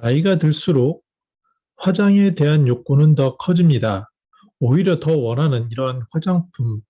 나이가 들수록 화장에 대한 욕구는 더 커집니다. 오히려 더 원하는 이러한 화장품,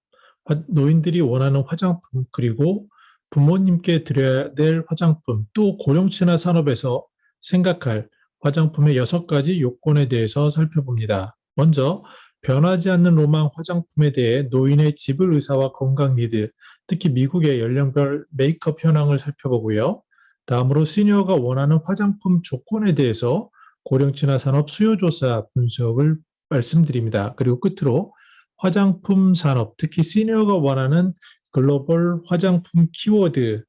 화- 노인들이 원하는 화장품, 그리고 부모님께 드려야 될 화장품, 또 고령층화 산업에서 생각할 화장품의 여섯 가지 요건에 대해서 살펴봅니다. 먼저, 변하지 않는 로망 화장품에 대해 노인의 지불 의사와 건강 니드, 특히 미국의 연령별 메이크업 현황을 살펴보고요. 다음으로 시니어가 원하는 화장품 조건에 대해서 고령층화 산업 수요조사 분석을 말씀드립니다. 그리고 끝으로 화장품 산업, 특히 시니어가 원하는 글로벌 화장품 키워드,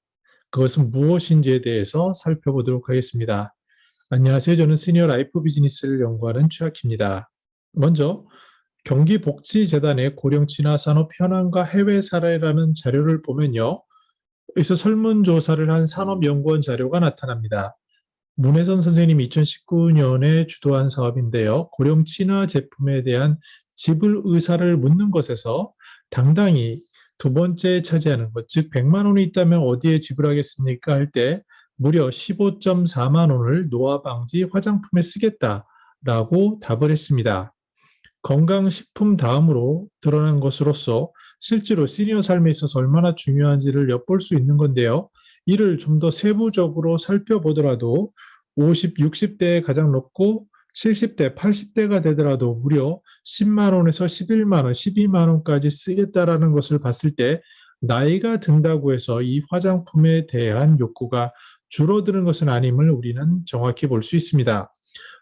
그것은 무엇인지에 대해서 살펴보도록 하겠습니다. 안녕하세요. 저는 시니어 라이프 비즈니스를 연구하는 최학입니다. 먼저 경기복지재단의 고령친화 산업 현황과 해외 사례라는 자료를 보면요. 여기서 설문조사를 한 산업연구원 자료가 나타납니다. 문혜선 선생님이 2019년에 주도한 사업인데요. 고령 친화 제품에 대한 지불 의사를 묻는 것에서 당당히 두 번째 차지하는 것, 즉 100만 원이 있다면 어디에 지불하겠습니까? 할 때 무려 15.4만 원을 노화 방지 화장품에 쓰겠다라고 답을 했습니다. 건강식품 다음으로 드러난 것으로서 실제로 시니어 삶에 있어서 얼마나 중요한지를 엿볼 수 있는 건데요. 이를 좀 더 세부적으로 살펴보더라도 50, 60대에 가장 높고 70대, 80대가 되더라도 무려 10만 원에서 11만 원, 12만 원까지 쓰겠다라는 것을 봤을 때 나이가 든다고 해서 이 화장품에 대한 욕구가 줄어드는 것은 아님을 우리는 정확히 볼 수 있습니다.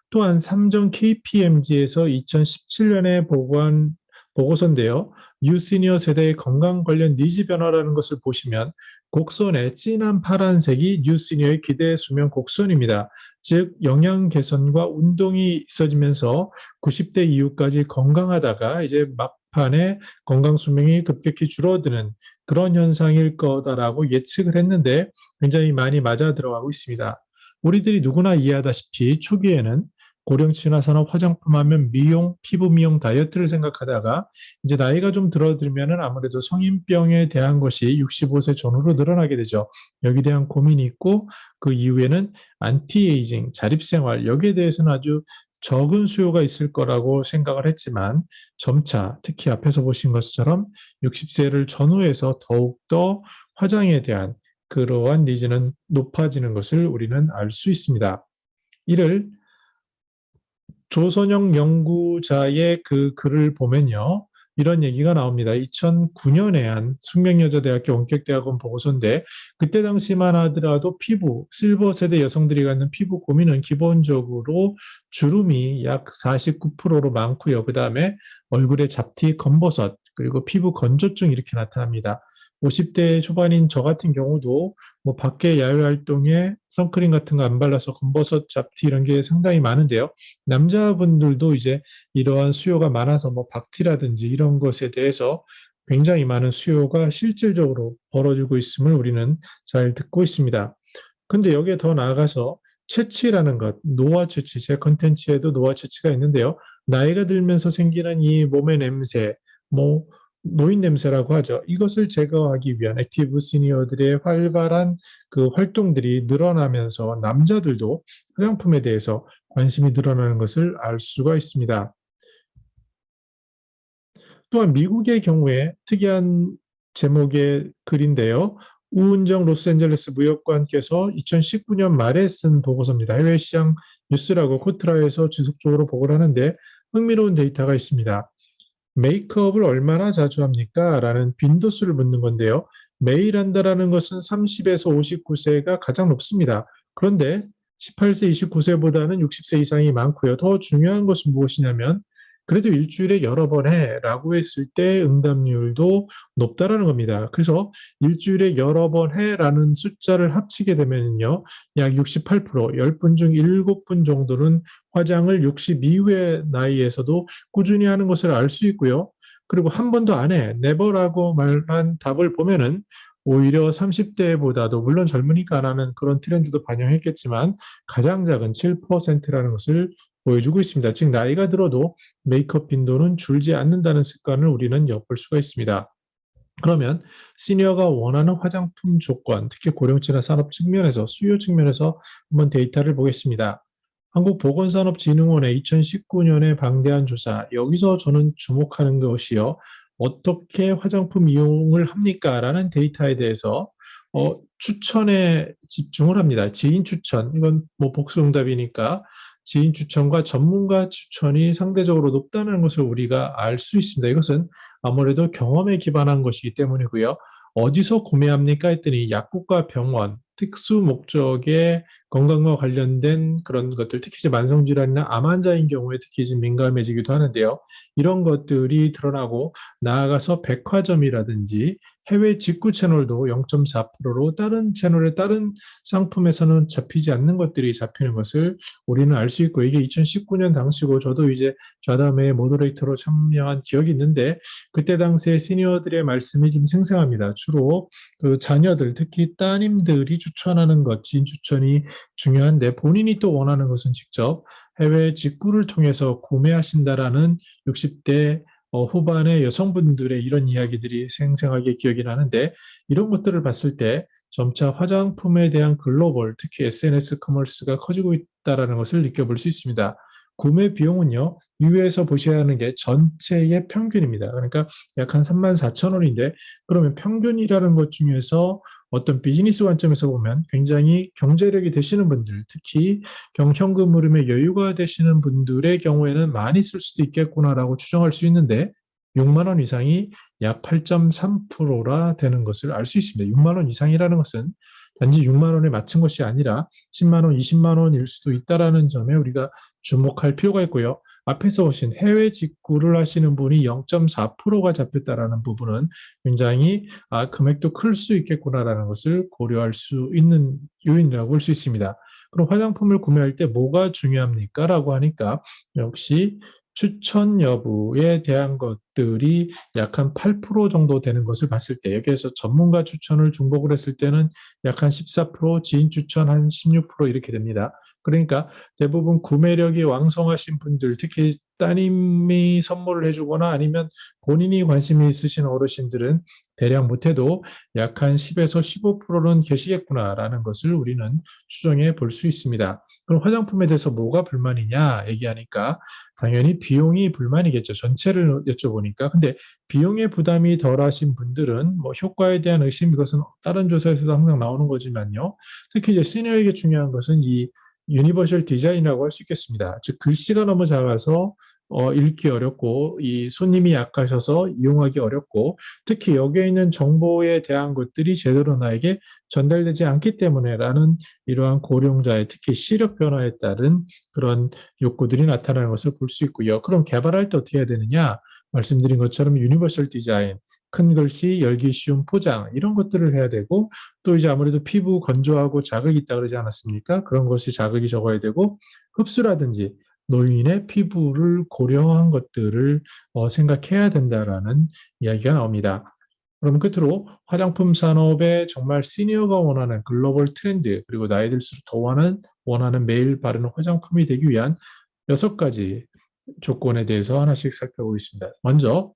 또한 삼정 KPMG에서 2017년에 보고한 보고서인데요. 뉴 시니어 세대의 건강 관련 니즈 변화라는 것을 보시면 곡선의 진한 파란색이 뉴 시니어의 기대 수명 곡선입니다. 즉 영양 개선과 운동이 있어지면서 90대 이후까지 건강하다가 이제 막판에 건강 수명이 급격히 줄어드는 그런 현상일 거다라고 예측을 했는데 굉장히 많이 맞아 들어가고 있습니다. 우리들이 누구나 이해하다시피 초기에는 고령 친화 산업 화장품 하면 미용, 피부 미용, 다이어트를 생각하다가 이제 나이가 좀 들어들면은 아무래도 성인병에 대한 것이 65세 전후로 늘어나게 되죠. 여기에 대한 고민이 있고 그 이후에는 안티에이징, 자립생활 여기에 대해서는 아주 적은 수요가 있을 거라고 생각을 했지만 점차 특히 앞에서 보신 것처럼 60세를 전후해서 더욱더 화장에 대한 그러한 니즈는 높아지는 것을 우리는 알 수 있습니다. 이를 조선영 연구자의 그 글을 보면요. 이런 얘기가 나옵니다. 2009년에 한 숙명여자대학교 원격대학원 보고서인데 그때 당시만 하더라도 피부, 실버 세대 여성들이 갖는 피부 고민은 기본적으로 주름이 약 49%로 많고요. 그 다음에 얼굴에 잡티, 검버섯, 그리고 피부 건조증 이렇게 나타납니다. 50대 초반인 저 같은 경우도 뭐 밖에 야외 활동에 선크림 같은 거 안 발라서 검버섯, 잡티 이런 게 상당히 많은데요. 남자분들도 이제 이러한 수요가 많아서 뭐 박티라든지 이런 것에 대해서 굉장히 많은 수요가 실질적으로 벌어지고 있음을 우리는 잘 듣고 있습니다. 근데 여기에 더 나아가서 채취라는 것, 노화 채취, 제 컨텐츠에도 노화 채취가 있는데요. 나이가 들면서 생기는 이 몸의 냄새, 뭐 노인 냄새라고 하죠. 이것을 제거하기 위한 액티브 시니어들의 활발한 그 활동들이 늘어나면서 남자들도 화장품에 대해서 관심이 늘어나는 것을 알 수가 있습니다. 또한 미국의 경우에 특이한 제목의 글인데요. 우은정 로스앤젤레스 무역관께서 2019년 말에 쓴 보고서입니다. 해외 시장 뉴스라고 코트라에서 지속적으로 보고를 하는데 흥미로운 데이터가 있습니다. 메이크업을 얼마나 자주 합니까? 라는 빈도수를 묻는 건데요. 매일 한다라는 것은 30에서 59세가 가장 높습니다. 그런데 18세, 29세보다는 60세 이상이 많고요. 더 중요한 것은 무엇이냐면 그래도 일주일에 여러 번 해라고 했을 때 응답률도 높다라는 겁니다. 그래서 일주일에 여러 번 해라는 숫자를 합치게 되면요. 약 68%, 10분 중 7분 정도는 화장을 60 이후의 나이에서도 꾸준히 하는 것을 알 수 있고요. 그리고 한 번도 안 해, never라고 말한 답을 보면은 오히려 30대보다도 물론 젊으니까 안 하는 그런 트렌드도 반영했겠지만 가장 작은 7%라는 것을 보여주고 있습니다. 즉 나이가 들어도 메이크업 빈도는 줄지 않는다는 습관을 우리는 엿볼 수가 있습니다. 그러면 시니어가 원하는 화장품 조건, 특히 고령층화 산업 측면에서 수요 측면에서 한번 데이터를 보겠습니다. 한국보건산업진흥원의 2019년에 방대한 조사, 여기서 저는 주목하는 것이요. 어떻게 화장품 이용을 합니까? 라는 데이터에 대해서 어, 추천에 집중을 합니다. 지인 추천, 이건 뭐 복수응답이니까 지인 추천과 전문가 추천이 상대적으로 높다는 것을 우리가 알 수 있습니다. 이것은 아무래도 경험에 기반한 것이기 때문이고요. 어디서 구매합니까? 했더니 약국과 병원, 특수 목적의 건강과 관련된 그런 것들, 특히 이제 만성질환이나 암 환자인 경우에 특히 좀 민감해지기도 하는데요. 이런 것들이 드러나고 나아가서 백화점이라든지 해외 직구 채널도 0.4%로 다른 채널의 다른 상품에서는 잡히지 않는 것들이 잡히는 것을 우리는 알 수 있고 이게 2019년 당시고 저도 이제 좌담회 모더레이터로 참여한 기억이 있는데 그때 당시에 시니어들의 말씀이 좀 생생합니다. 주로 그 자녀들 특히 따님들이 추천하는 것, 지인 추천이 중요한데 본인이 또 원하는 것은 직접 해외 직구를 통해서 구매하신다라는 60대 어, 후반의 여성분들의 이런 이야기들이 생생하게 기억이 나는데 이런 것들을 봤을 때 점차 화장품에 대한 글로벌, 특히 SNS 커머스가 커지고 있다는 것을 느껴볼 수 있습니다. 구매 비용은요, 위에서 보셔야 하는 게 전체의 평균입니다. 그러니까 약 한 3만 4천 원인데, 그러면 평균이라는 것 중에서 어떤 비즈니스 관점에서 보면 굉장히 경제력이 되시는 분들, 특히 경현금 흐름에 여유가 되시는 분들의 경우에는 많이 쓸 수도 있겠구나라고 추정할 수 있는데 6만 원 이상이 약 8.3%라 되는 것을 알 수 있습니다. 6만 원 이상이라는 것은 단지 6만 원에 맞춘 것이 아니라 10만 원, 20만 원일 수도 있다라는 점에 우리가 주목할 필요가 있고요. 앞에서 오신 해외 직구를 하시는 분이 0.4%가 잡혔다라는 부분은 굉장히 아, 금액도 클 수 있겠구나라는 것을 고려할 수 있는 요인이라고 볼 수 있습니다. 그럼 화장품을 구매할 때 뭐가 중요합니까? 라고 하니까 역시 추천 여부에 대한 것들이 약 한 8% 정도 되는 것을 봤을 때 여기에서 전문가 추천을 중복을 했을 때는 약 한 14%, 지인 추천 한 16% 이렇게 됩니다. 그러니까 대부분 구매력이 왕성하신 분들, 특히 따님이 선물을 해주거나 아니면 본인이 관심이 있으신 어르신들은 대략 못해도 약 한 10에서 15%는 계시겠구나라는 것을 우리는 추정해 볼 수 있습니다. 그럼 화장품에 대해서 뭐가 불만이냐 얘기하니까 당연히 비용이 불만이겠죠. 전체를 여쭤보니까. 근데 비용의 부담이 덜 하신 분들은 뭐 효과에 대한 의심 이것은 다른 조사에서도 항상 나오는 거지만요. 특히 이제 시니어에게 중요한 것은 이 유니버셜 디자인이라고 할 수 있겠습니다. 즉 글씨가 너무 작아서 어, 읽기 어렵고 이 손님이 약하셔서 이용하기 어렵고 특히 여기에 있는 정보에 대한 것들이 제대로 나에게 전달되지 않기 때문에라는 이러한 고령자의 특히 시력 변화에 따른 그런 욕구들이 나타나는 것을 볼 수 있고요. 그럼 개발할 때 어떻게 해야 되느냐? 말씀드린 것처럼 유니버셜 디자인, 큰 글씨, 열기 쉬운 포장 이런 것들을 해야 되고 또 이제 아무래도 피부 건조하고 자극이 있다 그러지 않았습니까? 그런 것이 자극이 적어야 되고 흡수라든지 노인의 피부를 고려한 것들을 어, 생각해야 된다라는 이야기가 나옵니다. 그럼 끝으로 화장품 산업에 정말 시니어가 원하는 글로벌 트렌드 그리고 나이 들수록 더 원하는 원하는 매일 바르는 화장품이 되기 위한 여섯 가지 조건에 대해서 하나씩 살펴보겠습니다. 먼저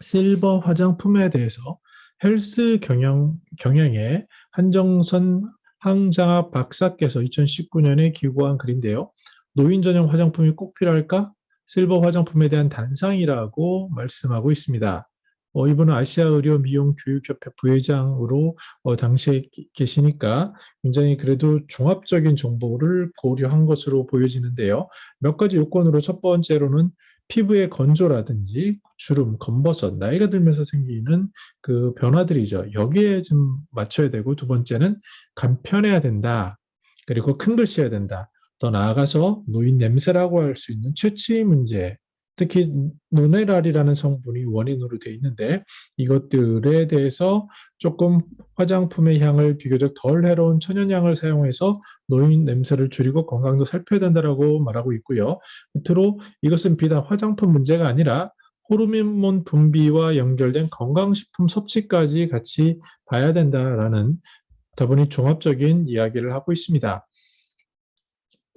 실버 화장품에 대해서 헬스 경영, 경영의 한정선 항장학 박사께서 2019년에 기고한 글인데요. 노인 전용 화장품이 꼭 필요할까? 실버 화장품에 대한 단상이라고 말씀하고 있습니다. 어, 이분은 아시아 의료 미용 교육협회 부회장으로 어, 당시에 계시니까 굉장히 그래도 종합적인 정보를 고려한 것으로 보여지는데요. 몇 가지 요건으로 첫 번째로는 피부의 건조라든지 주름, 검버섯, 나이가 들면서 생기는 그 변화들이죠. 여기에 좀 맞춰야 되고 두 번째는 간편해야 된다. 그리고 큰 글씨여야 된다. 더 나아가서 노인 냄새라고 할 수 있는 채취 문제, 특히 노네랄이라는 성분이 원인으로 되어 있는데 이것들에 대해서 조금 화장품의 향을 비교적 덜 해로운 천연향을 사용해서 노인 냄새를 줄이고 건강도 살펴야 된다라고 말하고 있고요. 끝으로 이것은 비단 화장품 문제가 아니라 호르몬 분비와 연결된 건강식품 섭취까지 같이 봐야 된다라는 다분히 종합적인 이야기를 하고 있습니다.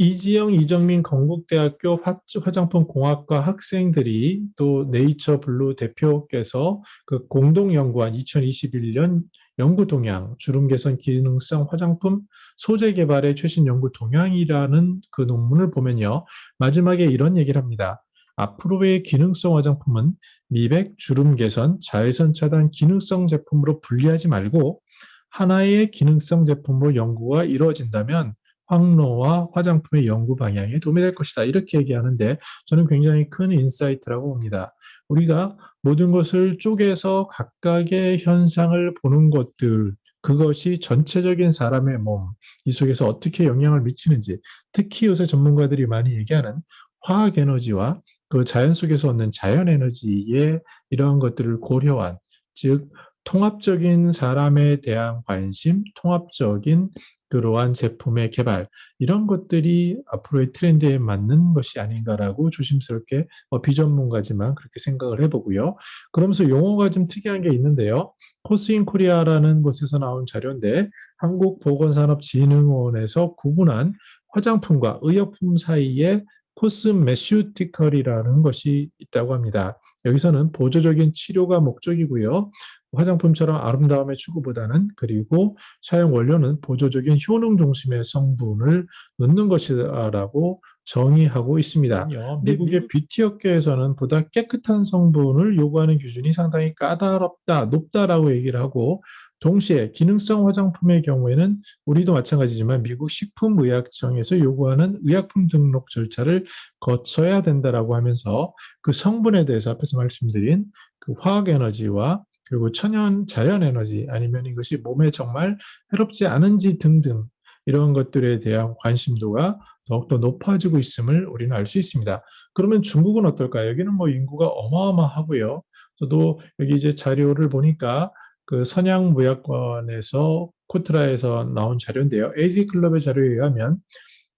이지영, 이정민 건국대학교 화장품 공학과 학생들이 또 네이처 블루 대표께서 그 공동 연구한 2021년 연구 동향 주름 개선 기능성 화장품 소재 개발의 최신 연구 동향이라는 그 논문을 보면요. 마지막에 이런 얘기를 합니다. 앞으로의 기능성 화장품은 미백, 주름 개선, 자외선 차단 기능성 제품으로 분리하지 말고 하나의 기능성 제품으로 연구가 이루어진다면 황로와 화장품의 연구 방향에 도움이 될 것이다. 이렇게 얘기하는데 저는 굉장히 큰 인사이트라고 봅니다. 우리가 모든 것을 쪼개서 각각의 현상을 보는 것들, 그것이 전체적인 사람의 몸, 이 속에서 어떻게 영향을 미치는지, 특히 요새 전문가들이 많이 얘기하는 화학 에너지와 그 자연 속에서 얻는 자연 에너지의 이러한 것들을 고려한, 즉, 통합적인 사람에 대한 관심, 통합적인 그러한 제품의 개발 이런 것들이 앞으로의 트렌드에 맞는 것이 아닌가라고 조심스럽게 어, 비전문가지만 그렇게 생각을 해보고요. 그러면서 용어가 좀 특이한 게 있는데요. 코스인 코리아라는 곳에서 나온 자료인데 한국보건산업진흥원에서 구분한 화장품과 의약품 사이에 코스메슈티컬이라는 것이 있다고 합니다. 여기서는 보조적인 치료가 목적이고요. 화장품처럼 아름다움의 추구보다는 그리고 사용 원료는 보조적인 효능 중심의 성분을 넣는 것이라고 정의하고 있습니다. 미국의 뷰티 업계에서는 보다 깨끗한 성분을 요구하는 기준이 상당히 까다롭다, 높다라고 얘기를 하고 동시에 기능성 화장품의 경우에는 우리도 마찬가지지만 미국 식품의약청에서 요구하는 의약품 등록 절차를 거쳐야 된다라고 하면서 그 성분에 대해서 앞에서 말씀드린 그 화학 에너지와 그리고 천연 자연 에너지 아니면 이것이 몸에 정말 해롭지 않은지 등등 이런 것들에 대한 관심도가 더욱더 높아지고 있음을 우리는 알 수 있습니다. 그러면 중국은 어떨까요? 여기는 뭐 인구가 어마어마하고요. 저도 여기 이제 자료를 보니까 그 선양무약관에서 코트라에서 나온 자료인데요. 에이지클럽의 자료에 의하면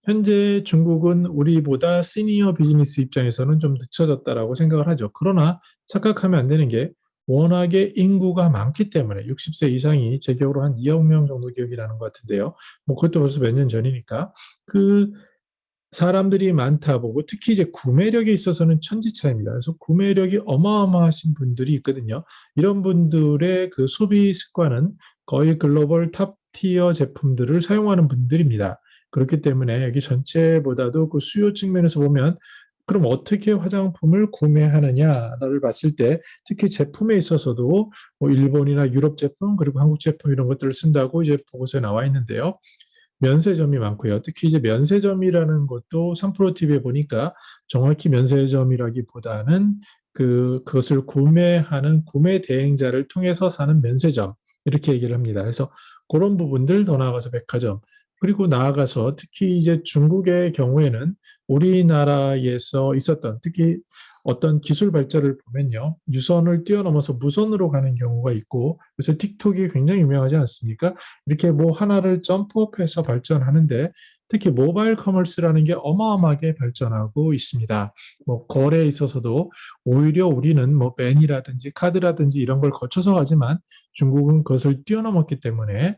현재 중국은 우리보다 시니어 비즈니스 입장에서는 좀 늦춰졌다라고 생각을 하죠. 그러나 착각하면 안 되는 게 워낙에 인구가 많기 때문에 60세 이상이 제 기억으로 한 2억 명 정도 기억이 나는 것 같은데요. 뭐 그것도 벌써 몇 년 전이니까 그 사람들이 많다 보고 특히 이제 구매력에 있어서는 천지차입니다. 그래서 구매력이 어마어마하신 분들이 있거든요. 이런 분들의 그 소비 습관은 거의 글로벌 탑 티어 제품들을 사용하는 분들입니다. 그렇기 때문에 여기 전체보다도 그 수요 측면에서 보면 그럼 어떻게 화장품을 구매하느냐를 봤을 때 특히 제품에 있어서도 뭐 일본이나 유럽 제품 그리고 한국 제품 이런 것들을 쓴다고 이제 보고서에 나와 있는데요. 면세점이 많고요. 특히 이제 면세점이라는 것도 3프로TV에 보니까 정확히 면세점이라기보다는 그, 그것을 구매하는 구매 대행자를 통해서 사는 면세점. 이렇게 얘기를 합니다. 그래서 그런 부분들 더 나아가서 백화점. 그리고 나아가서 특히 이제 중국의 경우에는 우리나라에서 있었던 특히 어떤 기술 발전을 보면요. 유선을 뛰어넘어서 무선으로 가는 경우가 있고 요새 틱톡이 굉장히 유명하지 않습니까? 이렇게 뭐 하나를 점프업해서 발전하는데 특히 모바일 커머스라는 게 어마어마하게 발전하고 있습니다. 뭐 거래에 있어서도 오히려 우리는 뭐 벤이라든지 카드라든지 이런 걸 거쳐서 가지만 중국은 그것을 뛰어넘었기 때문에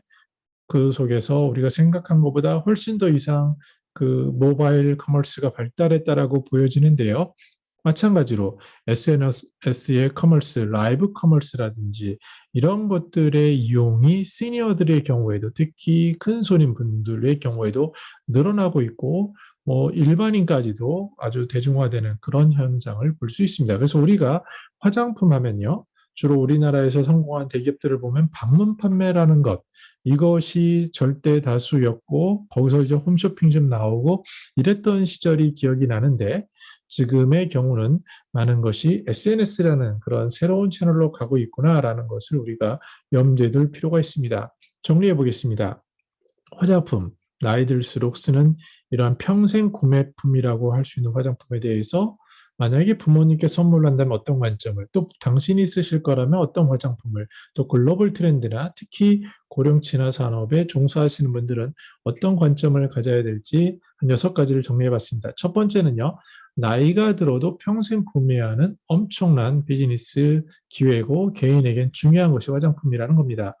그 속에서 우리가 생각한 것보다 훨씬 더 이상 그 모바일 커머스가 발달했다라고 보여지는데요. 마찬가지로 SNS의 커머스, 라이브 커머스라든지 이런 것들의 이용이 시니어들의 경우에도 특히 큰 손인 분들의 경우에도 늘어나고 있고 뭐 일반인까지도 아주 대중화되는 그런 현상을 볼 수 있습니다. 그래서 우리가 화장품 하면요. 주로 우리나라에서 성공한 대기업들을 보면 방문 판매라는 것 이것이 절대 다수였고 거기서 이제 홈쇼핑 좀 나오고 이랬던 시절이 기억이 나는데 지금의 경우는 많은 것이 SNS라는 그런 새로운 채널로 가고 있구나라는 것을 우리가 염두에 둘 필요가 있습니다. 정리해 보겠습니다. 화장품, 나이 들수록 쓰는 이러한 평생 구매품이라고 할 수 있는 화장품에 대해서 만약에 부모님께 선물한다면 어떤 관점을, 또 당신이 쓰실 거라면 어떤 화장품을, 또 글로벌 트렌드나 특히 고령 친화 산업에 종사하시는 분들은 어떤 관점을 가져야 될지 한 여섯 가지를 정리해 봤습니다. 첫 번째는요, 나이가 들어도 평생 구매하는 엄청난 비즈니스 기회고 개인에겐 중요한 것이 화장품이라는 겁니다.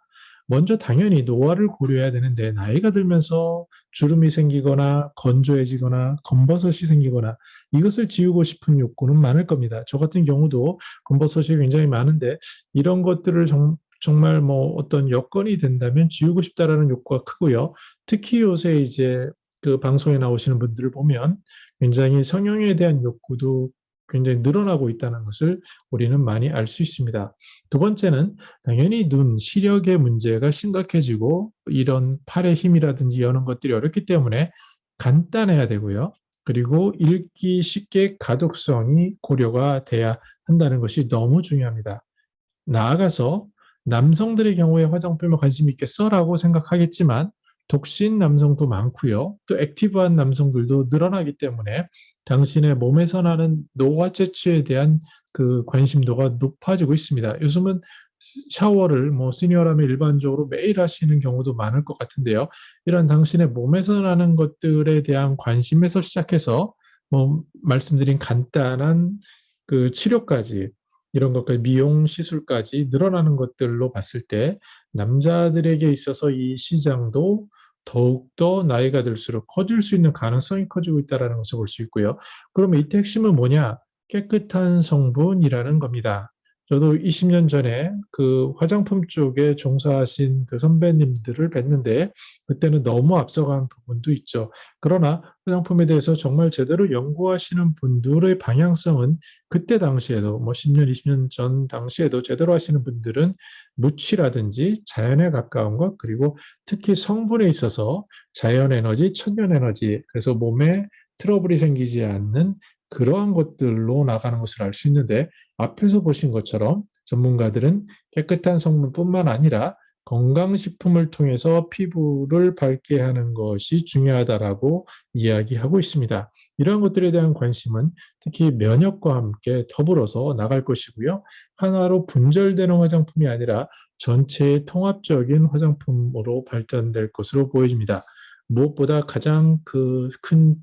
먼저 당연히 노화를 고려해야 되는데 나이가 들면서 주름이 생기거나 건조해지거나 검버섯이 생기거나 이것을 지우고 싶은 욕구는 많을 겁니다. 저 같은 경우도 검버섯이 굉장히 많은데 이런 것들을 정, 정말 뭐 어떤 여건이 된다면 지우고 싶다라는 욕구가 크고요. 특히 요새 이제 그 방송에 나오시는 분들을 보면 굉장히 성형에 대한 욕구도 굉장히 늘어나고 있다는 것을 우리는 많이 알 수 있습니다. 두 번째는 당연히 눈, 시력의 문제가 심각해지고 이런 팔의 힘이라든지 여는 것들이 어렵기 때문에 간단해야 되고요. 그리고 읽기 쉽게 가독성이 고려가 돼야 한다는 것이 너무 중요합니다. 나아가서 남성들의 경우에 화장품에 관심 있겠어라고 생각하겠지만 독신 남성도 많고요. 또 액티브한 남성들도 늘어나기 때문에 당신의 몸에서 나는 노화제취에 대한 그 관심도가 높아지고 있습니다. 요즘은 샤워를 뭐 시니어라면 일반적으로 매일 하시는 경우도 많을 것 같은데요. 이런 당신의 몸에서 나는 것들에 대한 관심에서 시작해서 뭐 말씀드린 간단한 그 치료까지 이런 것까지 미용 시술까지 늘어나는 것들로 봤을 때 남자들에게 있어서 이 시장도 더욱더 나이가 들수록 커질 수 있는 가능성이 커지고 있다는 것을 볼 수 있고요. 그러면 이 핵심은 뭐냐? 깨끗한 성분이라는 겁니다. 저도 20년 전에 그 화장품 쪽에 종사하신 그 선배님들을 뵀는데 그때는 너무 앞서간 부분도 있죠. 그러나 화장품에 대해서 정말 제대로 연구하시는 분들의 방향성은 그때 당시에도 뭐 10년, 20년 전 당시에도 제대로 하시는 분들은 무취라든지 자연에 가까운 것 그리고 특히 성분에 있어서 자연 에너지, 천연 에너지 그래서 몸에 트러블이 생기지 않는 그러한 것들로 나가는 것을 알 수 있는데 앞에서 보신 것처럼 전문가들은 깨끗한 성분뿐만 아니라 건강식품을 통해서 피부를 밝게 하는 것이 중요하다라고 이야기하고 있습니다. 이러한 것들에 대한 관심은 특히 면역과 함께 더불어서 나갈 것이고요. 하나로 분절되는 화장품이 아니라 전체의 통합적인 화장품으로 발전될 것으로 보여집니다. 무엇보다 가장 그 큰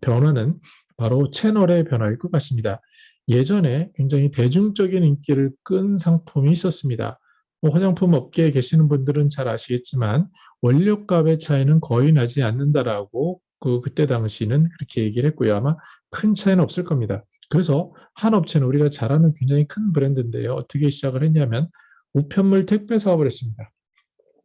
변화는 바로 채널의 변화일 것 같습니다. 예전에 굉장히 대중적인 인기를 끈 상품이 있었습니다. 뭐 화장품 업계에 계시는 분들은 잘 아시겠지만 원료값의 차이는 거의 나지 않는다라고 그 그때 당시는 그렇게 얘기를 했고요. 아마 큰 차이는 없을 겁니다. 그래서 한 업체는 우리가 잘 아는 굉장히 큰 브랜드인데요. 어떻게 시작을 했냐면 우편물 택배 사업을 했습니다.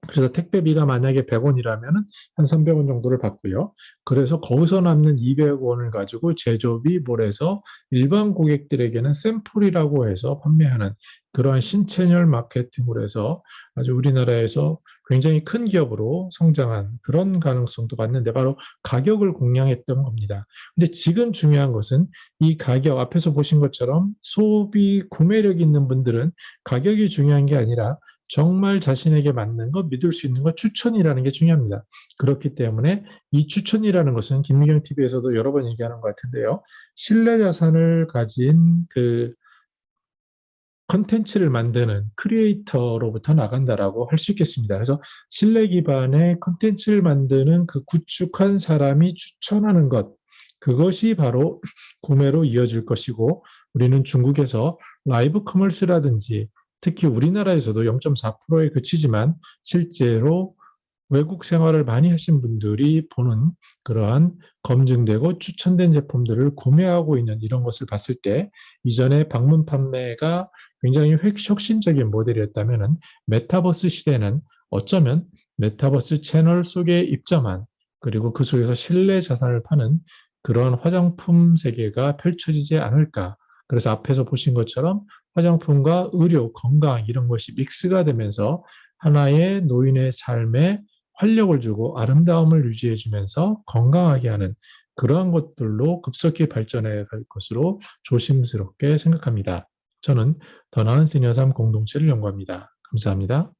그래서 택배비가 만약에 100원이라면 한 300원 정도를 받고요. 그래서 거기서 남는 200원을 가지고 제조비 몰해서 일반 고객들에게는 샘플이라고 해서 판매하는 그러한 신채널 마케팅으로 해서 아주 우리나라에서 굉장히 큰 기업으로 성장한 그런 가능성도 봤는데 바로 가격을 공략했던 겁니다. 근데 지금 중요한 것은 이 가격 앞에서 보신 것처럼 소비 구매력 있는 분들은 가격이 중요한 게 아니라 정말 자신에게 맞는 것, 믿을 수 있는 것, 추천이라는 게 중요합니다. 그렇기 때문에 이 추천이라는 것은 김미경 TV에서도 여러 번 얘기하는 것 같은데요. 신뢰 자산을 가진 그 컨텐츠를 만드는 크리에이터로부터 나간다라고 할 수 있겠습니다. 그래서 신뢰 기반의 컨텐츠를 만드는 그 구축한 사람이 추천하는 것, 그것이 바로 구매로 이어질 것이고 우리는 중국에서 라이브 커머스라든지 특히 우리나라에서도 0.4%에 그치지만 실제로 외국 생활을 많이 하신 분들이 보는 그러한 검증되고 추천된 제품들을 구매하고 있는 이런 것을 봤을 때 이전에 방문 판매가 굉장히 혁신적인 모델이었다면 메타버스 시대는 어쩌면 메타버스 채널 속에 입점한 그리고 그 속에서 신뢰 자산을 파는 그런 화장품 세계가 펼쳐지지 않을까. 그래서 앞에서 보신 것처럼 화장품과 의료, 건강 이런 것이 믹스가 되면서 하나의 노인의 삶에 활력을 주고 아름다움을 유지해 주면서 건강하게 하는 그러한 것들로 급속히 발전해 갈 것으로 조심스럽게 생각합니다. 저는 더 나은 시니어 삶 공동체를 연구합니다. 감사합니다.